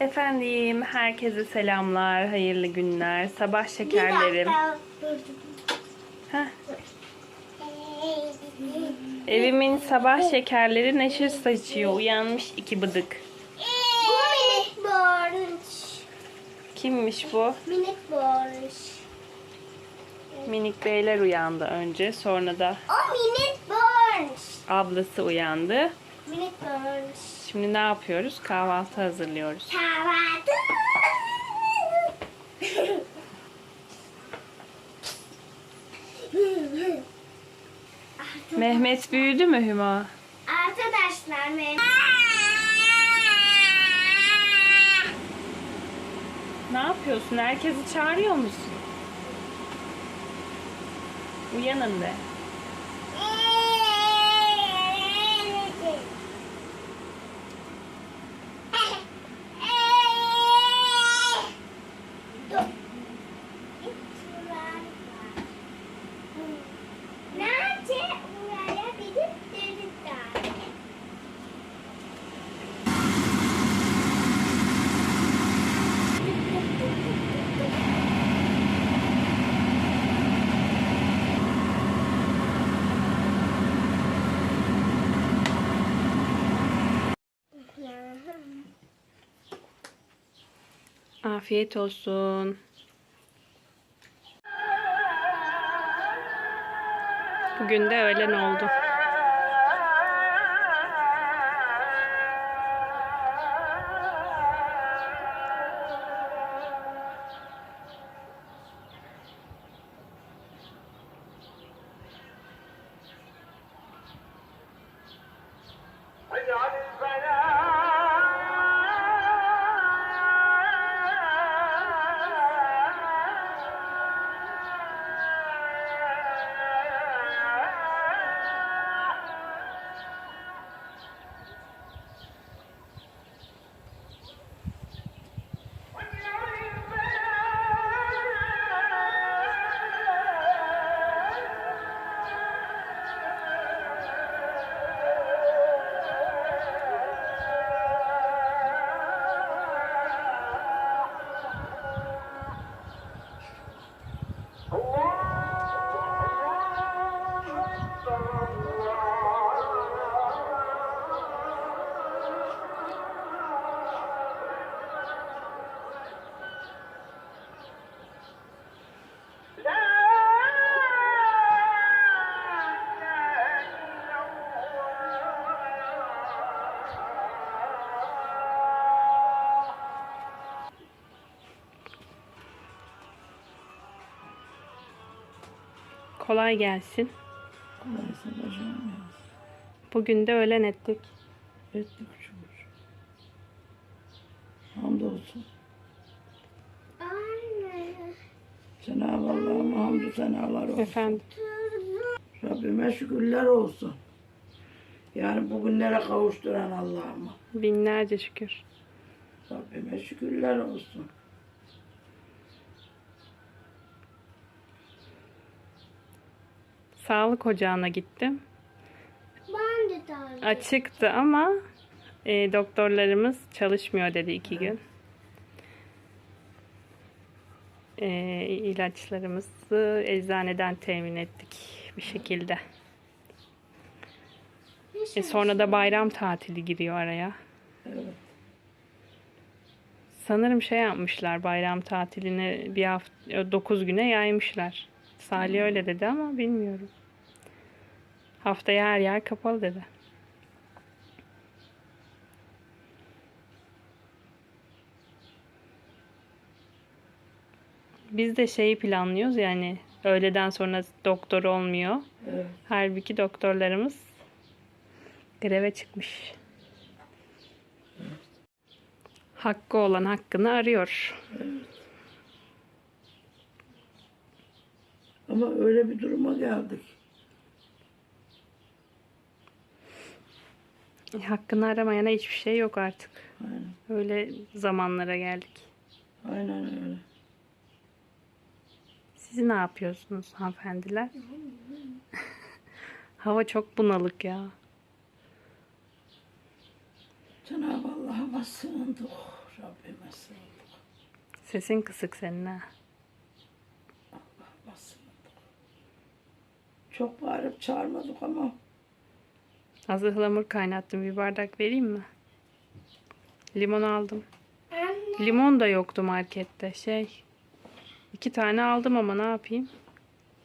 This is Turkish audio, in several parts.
Efendim, herkese selamlar, hayırlı günler, sabah şekerlerim. Heh, evimin sabah şekerleri neşir saçıyor, uyanmış iki bıdık. Bu minik borç. Kimmiş bu? Minik borç. Minik beyler uyandı önce, sonra da O minik borç. ablası uyandı. Minik borç. Şimdi ne yapıyoruz? Kahvaltı hazırlıyoruz. Kahvaltı. Mehmet büyüdü mü Hüma? Arkadaşlar ben... Ne yapıyorsun? Herkesi çağırıyor musun? Uyanın de. Afiyet olsun. Bugün de öğlen oldu. Kolay gelsin. Kolaysa bacağım ya. Bugün de öğlen ettik. Ettik şükür. Hamdolsun. Anne. Cenab-ı Allah'ıma hamdü senalar olsun. Efendim. Rabbime şükürler olsun. Yani bugünlere kavuşturan Allah'ıma. Binlerce şükür. Rabbime şükürler olsun. Sağlık ocağına gittim. Ben de tanrım. Açıktı ama e, doktorlarımız çalışmıyor dedi iki gün. E, ilaçlarımızı eczaneden temin ettik bir şekilde. E, sonra da bayram tatili giriyor araya. Evet. Sanırım şey yapmışlar bayram tatilini bir hafta 9 güne yaymışlar. Salih öyle dedi ama bilmiyorum. Haftaya her yer kapalı dedi. Biz de şeyi planlıyoruz yani öğleden sonra doktor olmuyor. Evet. Halbuki doktorlarımız greve çıkmış. Hakkı olan hakkını arıyor. Ama öyle bir duruma geldik. Hakkını aramayana hiçbir şey yok artık. Aynen. Öyle zamanlara geldik. Aynen öyle. Siz ne yapıyorsunuz hanımefendiler? Hava çok bunalık ya. Cenab-ı Allah'a sığındık Rabbim. Sesin kısık senin ha. Basmadık. Çok bağırıp çağırmadık ama. Az ıhlamur kaynattım. Bir bardak vereyim mi? Limon aldım. Anne. Limon da yoktu markette. Şey. iki tane aldım ama ne yapayım?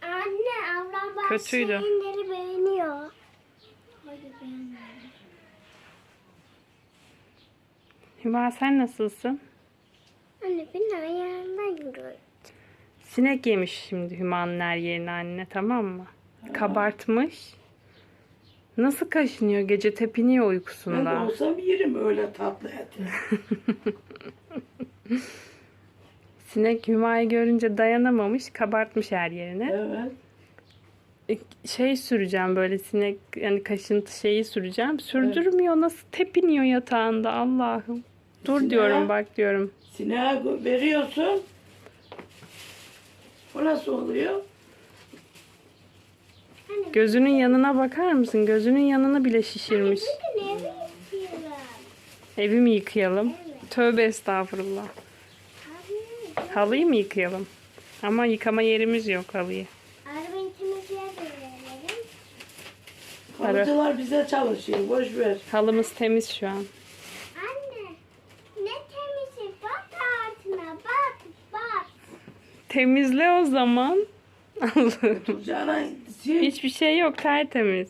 Anne ablam bazı Kötüydü. şeyleri beğeniyor. Hüma sen nasılsın? Anne beni ayağından yürüyor. Sinek yemiş şimdi Hüma'nın her yerine anne tamam mı? Kabartmış. Nasıl kaşınıyor gece tepiniyor Ben uykusunda. olsam yerim öyle tatlı eti. Sinek Hüma'yı görünce dayanamamış kabartmış her yerine. Evet. Şey süreceğim böyle sinek yani kaşıntı şeyi süreceğim. Sürdürmüyor nasıl tepiniyor yatağında Allah'ım. Dur Sineğe- diyorum bak diyorum. Sineğe veriyorsun. O nasıl oluyor? Gözünün yanına bakar mısın? Gözünün yanını bile şişirmiş. Evi mi yıkayalım? Tövbe estağfurullah. Halıyı mı yıkayalım? Ama yıkama yerimiz yok halıyı. Halıcılar bize çalışıyor. Boş ver. Halımız temiz şu an. Anne. Ne temizi bak altına bak bak. Temizle o zaman. Allah'ım. Sil. Hiçbir şey yok tertemiz.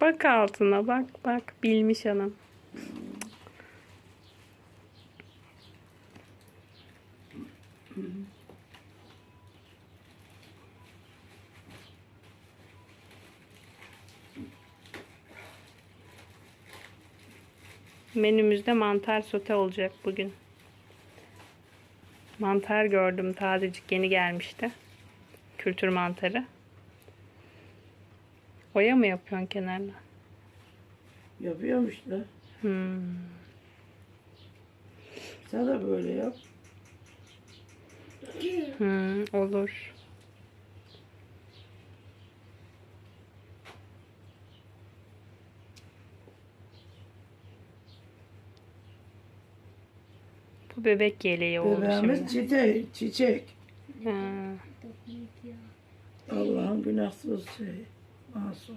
Bak altına bak bak bilmiş hanım. Menümüzde mantar sote olacak bugün. Mantar gördüm tazecik yeni gelmişti. Kültür mantarı. Oya mı yapıyorsun kenarına? Yapıyorum işte. Hmm. Sen de böyle yap. Hmm, olur. Bu bebek yeleği oldu Bebeğimiz şimdi. çiçek. çiçek. Ha, Allah'ın günahsız şey. Masum.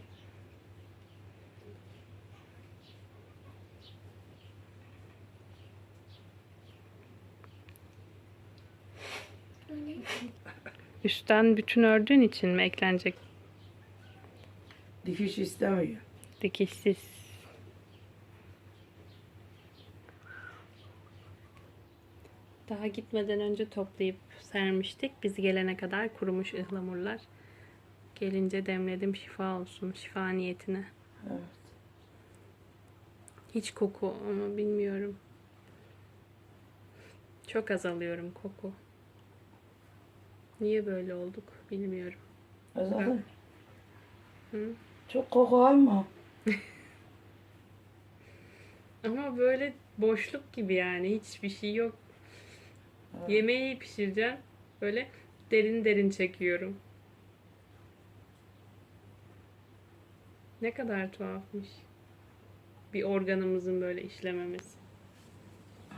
Üstten bütün ördüğün için mi eklenecek Dikiş istemiyor. dikişsiz? Daha gitmeden önce toplayıp sermiştik. Biz gelene kadar kurumuş ıhlamurlar. Gelince demledim şifa olsun, şifa niyetine. Evet. Hiç koku ama bilmiyorum. Çok az alıyorum koku. Niye böyle olduk bilmiyorum. Azalım. Hı? Çok koku alma. Ama böyle boşluk gibi yani hiçbir şey yok. Yemeği pişireceğim. Böyle derin derin çekiyorum. Ne kadar tuhafmış. Bir organımızın böyle işlememesi.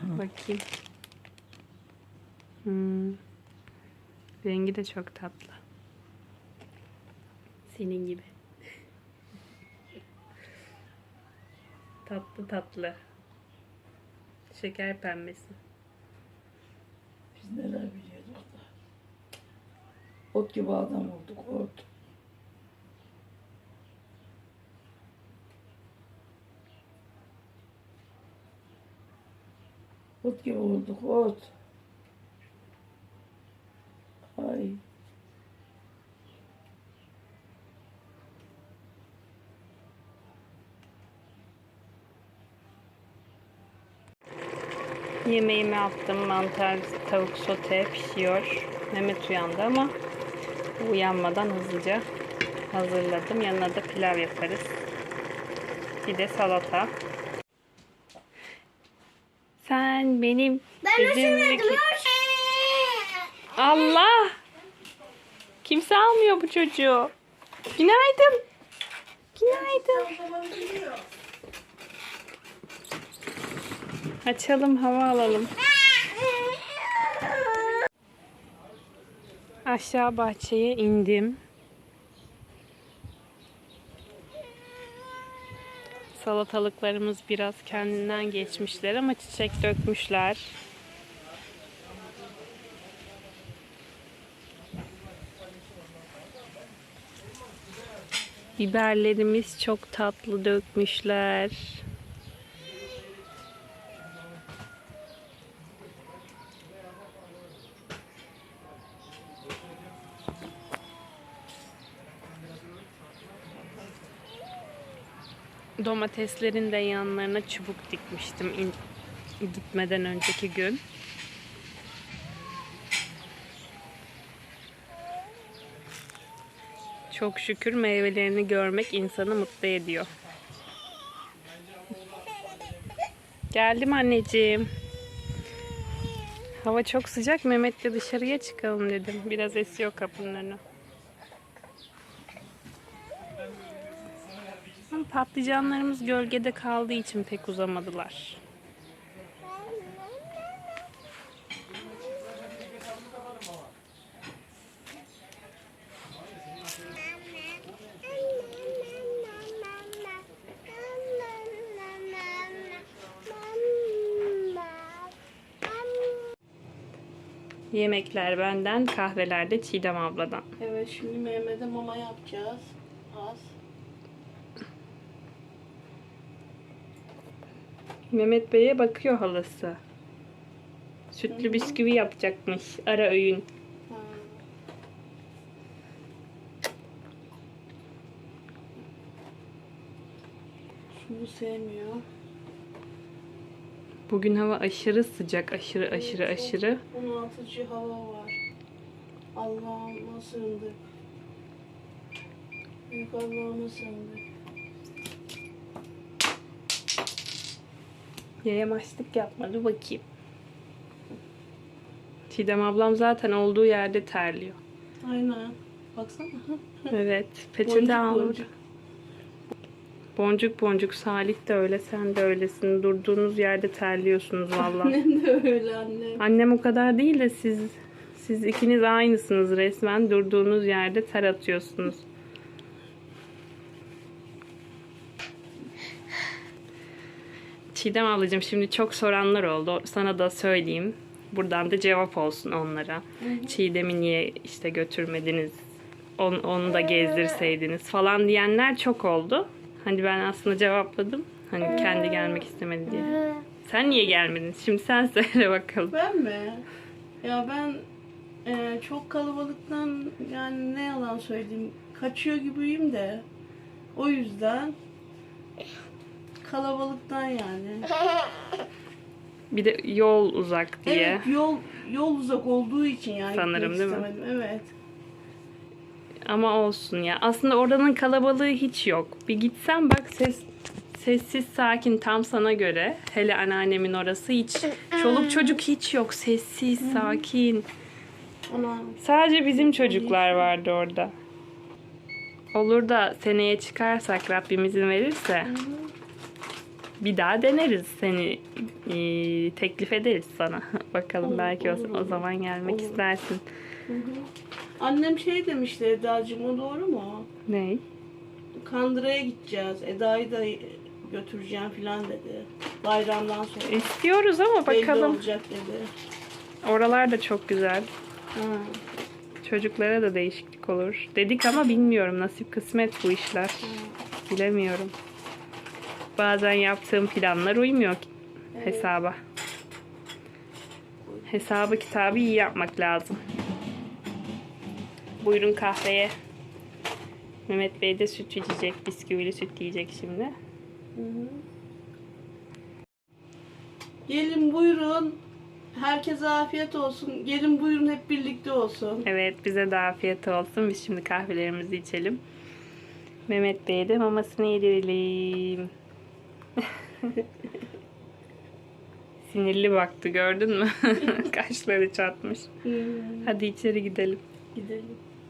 Bakayım. Hmm. Rengi de çok tatlı. Senin gibi. tatlı tatlı. Şeker pembesi. Biz neler biliyorduk da. Ot gibi adam olduk. Ot. Ot gibi olduk. Ot. Ay. Yemeğimi yaptım. Mantar tavuk sote pişiyor. Mehmet uyandı ama uyanmadan hızlıca hazırladım. Yanına da pilav yaparız. Bir de salata sen benim ben üzerindeki... Allah! Kimse almıyor bu çocuğu. Günaydın. Günaydın. Açalım hava alalım. Aşağı bahçeye indim. Salatalıklarımız biraz kendinden geçmişler ama çiçek dökmüşler. Biberlerimiz çok tatlı dökmüşler. Domateslerin de yanlarına çubuk dikmiştim in- gitmeden önceki gün. Çok şükür meyvelerini görmek insanı mutlu ediyor. Geldim anneciğim. Hava çok sıcak. Mehmet'le dışarıya çıkalım dedim. Biraz esiyor kapının önü. Patlıcanlarımız gölgede kaldığı için pek uzamadılar. Yemekler benden, kahveler de Çiğdem abladan. Evet şimdi Mehmet'e mama yapacağız. Az. Mehmet Bey'e bakıyor halası. Sütlü bisküvi yapacakmış ara öğün. Şunu sevmiyor. Bugün hava aşırı sıcak, aşırı aşırı Evet, çok aşırı. Bunaltıcı hava var. Allah'ıma sığındık. Büyük Allah'ıma sığındık. Yayamaçlık yapmadı bakayım. Çiğdem ablam zaten olduğu yerde terliyor. Aynen. Baksana. Evet, peçete Boncuk aldı. boncuk. Boncuk boncuk Salih de öyle, sen de öylesin. Durduğunuz yerde terliyorsunuz vallahi. Annem de öyle annem. Annem o kadar değil de siz siz ikiniz aynısınız resmen. Durduğunuz yerde ter atıyorsunuz. Çiğdem ablacığım şimdi çok soranlar oldu. Sana da söyleyeyim. Buradan da cevap olsun onlara. Çiğdem'i niye işte götürmediniz? On- onu da gezdirseydiniz falan diyenler çok oldu. Hani ben aslında cevapladım. Hani kendi gelmek istemedi diye. Sen niye gelmedin? Şimdi sen söyle bakalım. Ben mi? Ya ben e, çok kalabalıktan yani ne yalan söyleyeyim kaçıyor gibiyim de o yüzden kalabalıktan yani. Bir de yol uzak diye. Evet yol yol uzak olduğu için yani Sanırım, değil mi? istemedim. Evet. Ama olsun ya. Aslında oranın kalabalığı hiç yok. Bir gitsen bak ses sessiz sakin tam sana göre. Hele anneannemin orası hiç çoluk çocuk hiç yok. Sessiz sakin. Sadece bizim çocuklar vardı orada. Olur da seneye çıkarsak Rabbim izin verirse bir daha deneriz seni e, teklif ederiz sana. Bakalım Olur, belki o, olur, o olur. zaman gelmek Olur. istersin. Annem şey demişti Eda'cığım o doğru mu? Ney? Kandıra'ya gideceğiz. Eda'yı da götüreceğim filan dedi. Bayramdan sonra. İstiyoruz ama Belli bakalım. olacak dedi. Oralar da çok güzel. Ha. Çocuklara da değişiklik olur. Dedik ama bilmiyorum. Nasip kısmet bu işler. Bilemiyorum. Bazen yaptığım planlar uymuyor ki- hesaba. Hesabı kitabı iyi yapmak lazım. Buyurun kahveye. Mehmet Bey de süt içecek. Bisküvili süt yiyecek şimdi. Gelin buyurun. Herkese afiyet olsun. Gelin buyurun hep birlikte olsun. Evet bize de afiyet olsun. Biz şimdi kahvelerimizi içelim. Mehmet Bey'e de mamasını yedirelim. Sinirli baktı gördün mü? Kaşları çatmış. Hadi içeri gidelim. gidelim.